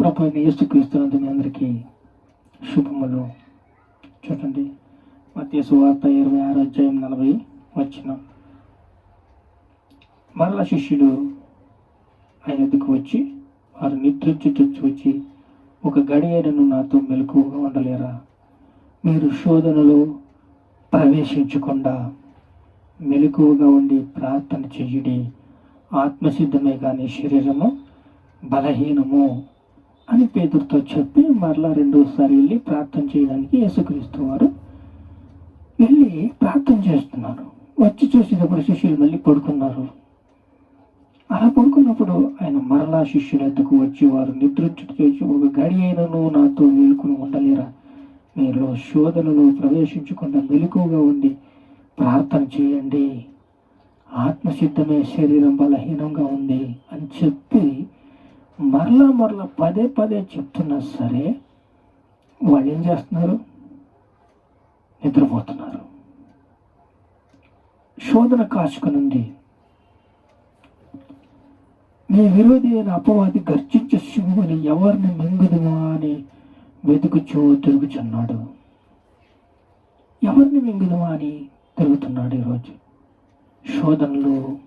ప్రభు అయిన యేసుక్రీస్తునందు మీ అందరికీ శుభములు. చూడండి మధ్య సువార్త ఇరవై ఆరు అధ్యాయం నలభై వచ్చిన మరల శిష్యుడు ఆయన ఎద్దుకు వచ్చి వారు నిద్రించుచొచ్చి వచ్చి ఒక గడియడను నాతో మెలకువగా ఉండలేరా? మీరు శోధనలో ప్రవేశించకుండా మెలకువగా ఉండి ప్రార్థన చెయ్యుడి ఆత్మసిద్ధమే కానీ శరీరము బలహీనము. అని పేదరితో చెప్పి మరలా రెండోసారి వెళ్ళి ప్రార్థన చేయడానికి యేసుక్రీస్తు వారు వెళ్ళి ప్రార్థన చేస్తున్నారు. వచ్చి చూసేటప్పుడు శిష్యులు మళ్ళీ పడుకున్నారు. అలా పడుకున్నప్పుడు ఆయన మరలా శిష్యుల ఎద్దకు వచ్చి వారు నిద్రించుట చేసి ఒక గడి అయినను నాతో మేలుకుని ఉండలేరా? మీరు శోధనలో ప్రవేశించకుండా మెలకువగా ఉండి ప్రార్థన చేయండి. ఆత్మసిద్ధమే శరీరం బలహీనంగా ఉంది అని చెప్పి మరలా మరలా పదే పదే చెప్తున్నా సరే వాళ్ళు ఏం చేస్తున్నారు? నిద్రపోతున్నారు. శోధన కాచుకునుంది నీ విరోధి అయిన అపవాది గర్జించే సింహుని ఎవరిని మింగుదుమా అని వెతుకుచూ తిరుగుచున్నాడు. ఎవరిని మింగుదుమా అని తిరుగుతున్నాడు ఈరోజు. శోధనలు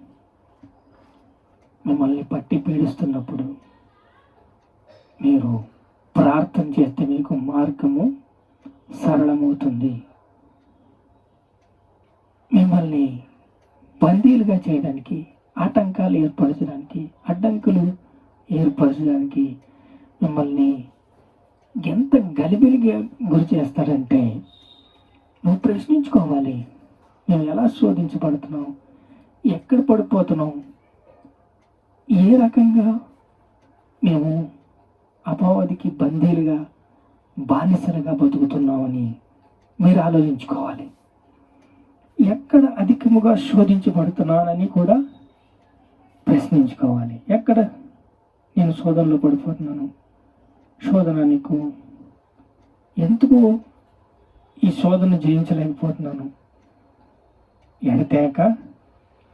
మిమ్మల్ని పట్టి పీడిస్తున్నప్పుడు మీరు ప్రార్థన చేస్తే మీకు మార్గము సరళమవుతుంది. మిమ్మల్ని బందీలుగా చేయడానికి ఆటంకాలు ఏర్పరచడానికి అడ్డంకులు ఏర్పరచడానికి మిమ్మల్ని ఎంత గలిబిలిగా గురి చేస్తారంటే నువ్వు ప్రశ్నించుకోవాలి. మేము ఎలా శోధించబడుతున్నాం? ఎక్కడ పడిపోతున్నాం? ఏ రకంగా మేము అపవాదికి బందీలుగా బానిసలుగా బతుకుతున్నామని మీరు ఆలోచించుకోవాలి. ఎక్కడ అధికముగా శోధించబడుతున్నానని కూడా ప్రశ్నించుకోవాలి. ఎక్కడ? నేను శోధనలో పడిపోతున్నాను. శోధన నీకు ఎందుకు ఈ శోధన జయించలేకపోతున్నాను? ఎడతేక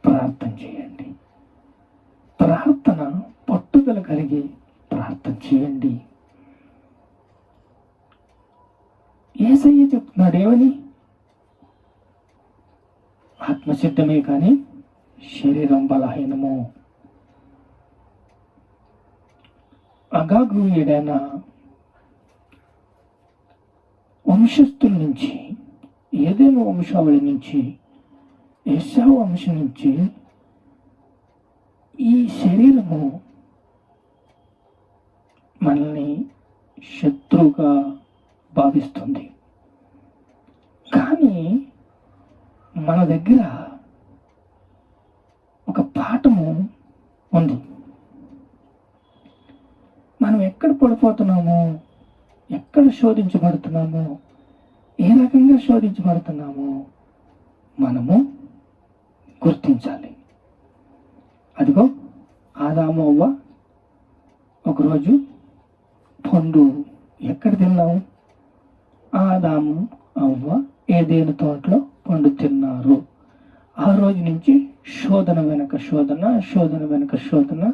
ప్రార్థన చేయండి. ప్రార్థన పట్టుదల కలిగి ప్రార్థన చేయండి. ఏసయ్య చెప్తున్నాడు ఏమని ఆత్మసిద్ధమే కానీ శరీరం బలహీనము. అగాగ్రూయుడైన వంశస్థుల నుంచి ఏదేమో వంశావళి నుంచి యశావు వంశం నుంచి ఈ శరీరము మనల్ని శత్రువుగా భావిస్తుంది. కానీ మన దగ్గర ఒక పాఠము ఉంది. మనం ఎక్కడ పడిపోతున్నాము ఎక్కడ శోధించబడుతున్నాము ఏ రకంగా శోధించబడుతున్నాము మనము గుర్తించాలి. అదిగో ఆదాము అవ్వ ఒకరోజు పండు ఎక్కడ తిన్నావు? ఆదాము అవ్వ ఏదేను తోటలో పండు తిన్నారు. ఆ రోజు నుంచి శోధన వెనక శోధన శోధన వెనక శోధన.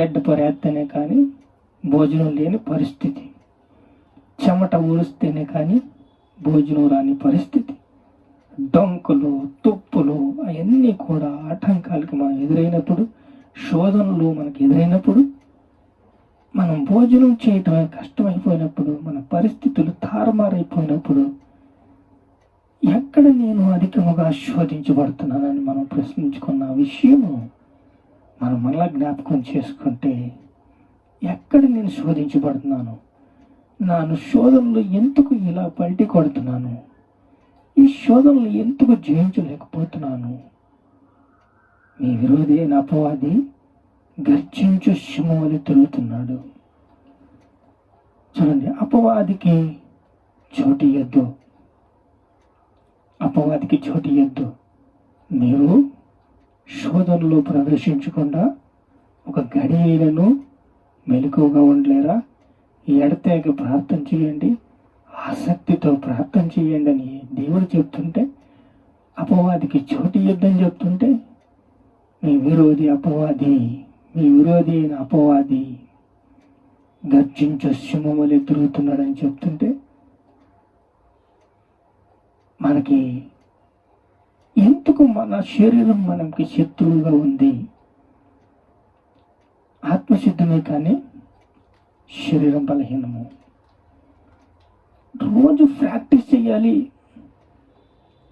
గడ్డ పొరేస్తేనే కానీ భోజనం లేని పరిస్థితి. చెమట ఊరిస్తేనే కానీ భోజనం రాని పరిస్థితి. డొంకలు తుప్పులు అవన్నీ కూడా ఆటంకాలకి మనం ఎదురైనప్పుడు శోధనలు మనకు ఎదురైనప్పుడు మనం భోజనం చేయటమే కష్టమైపోయినప్పుడు మన పరిస్థితులు తారుమారైపోయినప్పుడు ఎక్కడ నేను అధికముగా శోధించబడుతున్నానని మనం ప్రశ్నించుకున్న విషయము మనం మళ్ళా జ్ఞాపకం చేసుకుంటే ఎక్కడ నేను శోధించబడుతున్నాను నాను శోధనలు ఎందుకు ఇలా పల్టి కొడుతున్నాను ఈ శోధనలు ఎందుకు జయించలేకపోతున్నాను మీ విరోధి అయిన అపవాది గర్జించు సింహములు తిరుగుతున్నాడు. చూడండి అపవాదికి చోటు ఇవ్వద్దు అపవాదికి చోటు ఇవ్వద్దు మీరు శోధనలో ప్రవేశించకుండా ఒక గడియలను మెలకువగా ఉండలేరా? ఎడతేగ ప్రార్థన చేయండి ఆసక్తితో ప్రార్థన చేయండి అని దేవుడు చెప్తుంటే అపవాదికి చోటు ఇద్దని చెప్తుంటే మీ విరోధి అపవాది మీ విరోధి అయిన అపవాది గర్జించే సింహం వలె తిరుగుతున్నాడని చెప్తుంటే మనకి ఎందుకు మన శరీరం మనకి శత్రువుగా ఉంది? ఆత్మసిద్ధమే కానీ శరీరం బలహీనము. రోజు ప్రాక్టీస్ చేయాలి.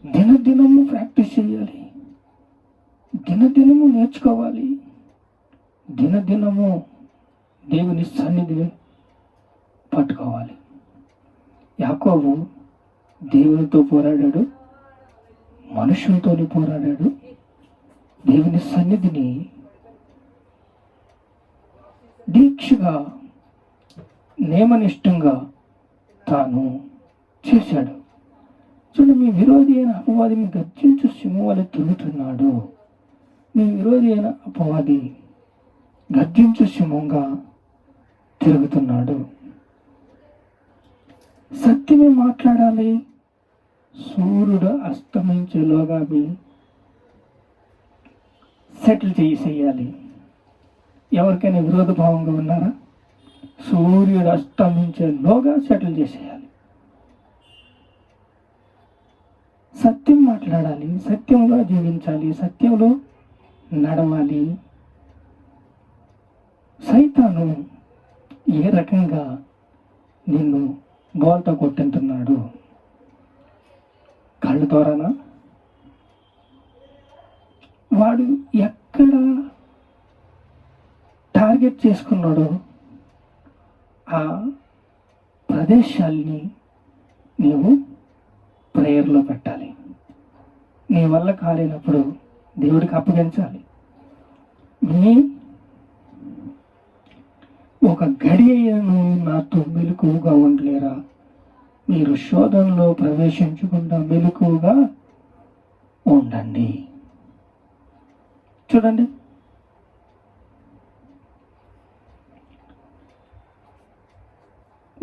దినదినము ప్రాక్టీస్ చేయాలి. దినదినము నేర్చుకోవాలి. దినదినము దేవుని సన్నిధిని పట్టుకోవాలి. యాకోబు దేవునితో పోరాడాడు మనుషులతోని పోరాడాడు దేవుని సన్నిధిని దీక్షగా నియమనిష్టంగా తాను చేశాడు. చూడండి మీ విరోధి అయిన అపవాది మీ గర్జించు సింహవలె తిరుగుతున్నాడు. మీ విరోధి అయిన అపవాది గర్జించు సింహంగా తిరుగుతున్నాడు. సత్యమే మాట్లాడాలి. సూర్యుడు అస్తమించేలోగా మీ సెటిల్ చేసేయాలి. ఎవరికైనా విరోధ భావంగా ఉన్నారా? సూర్యుడు అస్తమించేలోగా సెటిల్ చేసేయాలి. సత్యం మాట్లాడాలి. సత్యంలో జీవించాలి. సత్యంలో నడవాలి. సైతాను ఏ రకంగా నిన్ను బోల్తా కొట్టింటున్నాడు? కళ్ళు ద్వారానా వాడు ఎక్కడ టార్గెట్ చేసుకున్నాడో ఆ ప్రదేశాల్ని నీవు ప్రేయర్లో పెట్టాలి. నీ వల్ల కాలేనప్పుడు దేవుడికి అప్పగించాలి. మీ ఒక గడియను నాతో మెలకువగా ఉండలేరా? మీరు శోధనలో ప్రవేశించకుండా మెలకువగా ఉండండి. చూడండి.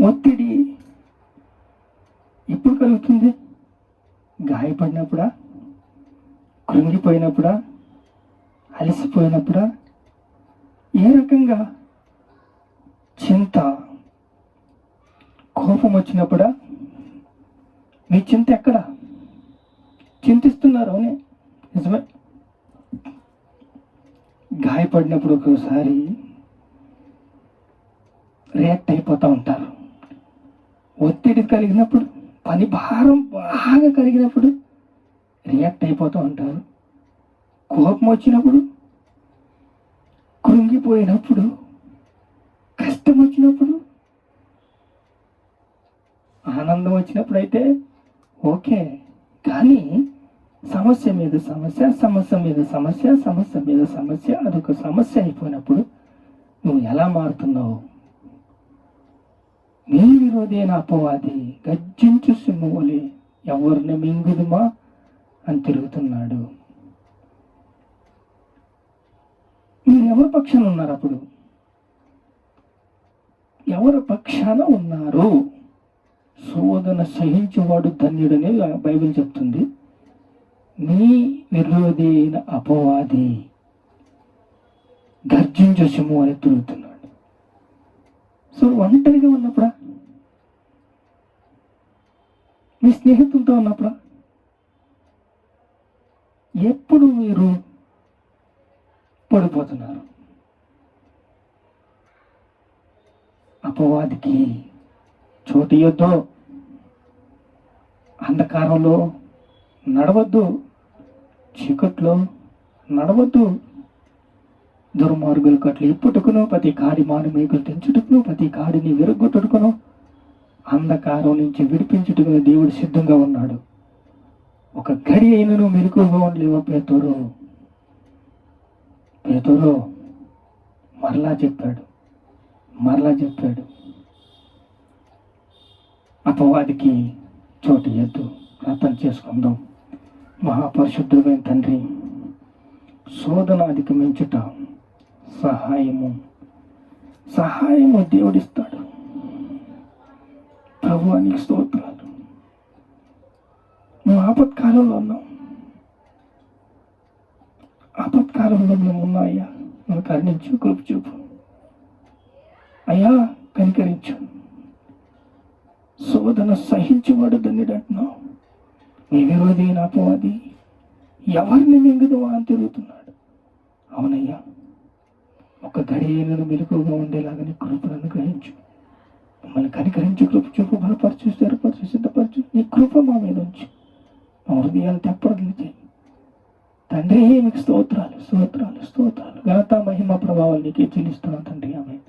ఒత్తిడి ఎప్పుడు కలుగుతుంది? గాయపడినప్పుడా? కృంగిపోయినప్పుడా? అలసిపోయినప్పుడా? ఏ రకంగా చింత కోపం వచ్చినప్పుడా? మీ చింత ఎక్కడ? చింతిస్తున్నారు అవునే? నిజమే. గాయపడినప్పుడు ఒక్కోసారి రియాక్ట్ అయిపోతూ ఉంటారు. ఒత్తిడి కలిగినప్పుడు పని భారం బాగా కలిగినప్పుడు రియాక్ట్ అయిపోతూ ఉంటారు. కోపం వచ్చినప్పుడు కృంగిపోయినప్పుడు కష్టం వచ్చినప్పుడు ఆనందం వచ్చినప్పుడు అయితే ఓకే. కానీ సమస్య మీద సమస్య సమస్య మీద సమస్య సమస్య మీద సమస్య అదొక సమస్య అయిపోయినప్పుడు నువ్వు ఎలా మారుతున్నావు? నీ విరోధైన అపవాది. గర్జించు సింహములే ఎవరిని మింగుదుమా? అని తిరుగుతున్నాడు. మీరు ఎవరి పక్షాన ఉన్నారు అప్పుడు? ఎవరి పక్షాన ఉన్నారు? శోధన సహించేవాడు ధన్యుడని బైబిల్ చెప్తుంది. నీ విరోధి అయిన అపవాది గర్జించు సింహం అని తిరుగుతున్నాడు. సో ఒంటరిగా ఉన్నప్పుడా? మీ స్నేహితులతో ఉన్నప్పుడా? ఎప్పుడు మీరు పడిపోతున్నారు? అపవాదికి చోటు ఇవ్వద్దు అంధకారంలో నడవద్దు. చీకట్లో నడవద్దు. దుర్మార్గులు కట్లు ఇప్పుటకును ప్రతి కాడి మాను మేకులు తెంచుటకును ప్రతి కాడిని విరగొట్టుకును అంధకారం నుంచి విడిపించుటకును దేవుడు సిద్ధంగా ఉన్నాడు. ఒక గడి అయినను మెలకుగా ఉండలేవో పేతోరు. పేతోరు మరలా చెప్పాడు. మరలా చెప్పాడు అపవాదికి చోటు ఎద్దు ప్రార్థన చేసుకుందాం. మహాపరిశుద్ధుడైన తండ్రి శోధన అధిగమించుట సహాయము. సహాయము దేవుడిస్తాడు. ప్రభువానికి స్తోత్రాలు. మేము ఆపత్కాలంలో ఉన్నాం ఆపత్కాలంలో మేము ఉన్నాయ్యా నువ్వు కరుణించు కృప చూపు. అయ్యా కనికరించు. శోధన సహించేవాడు ధన్యుడంటున్నావు నీ విరోధి అయిన అపవాది ఎవరిని మింగుదవా అని తిరుగుతున్నాడు. అవునయ్యా ఒక గడియలను మెలకుగా ఉండేలాగా నీ కృపను అనుగ్రహించు. మమ్మల్ని కనికరించి కృప చూపు బలపరచు స్థిరపరచు సిద్ధపరచు. నీ కృప మా మీద ఉంచు. మా హృదయాలు తెప్పడలు చేయి. తండ్రి మీకు స్తోత్రాలు స్తోత్రాలు స్తోత్రాలు. ఘనత మహిమ ప్రభావాలు నీకే చెల్లిస్తున్నాం తండ్రి ఆమె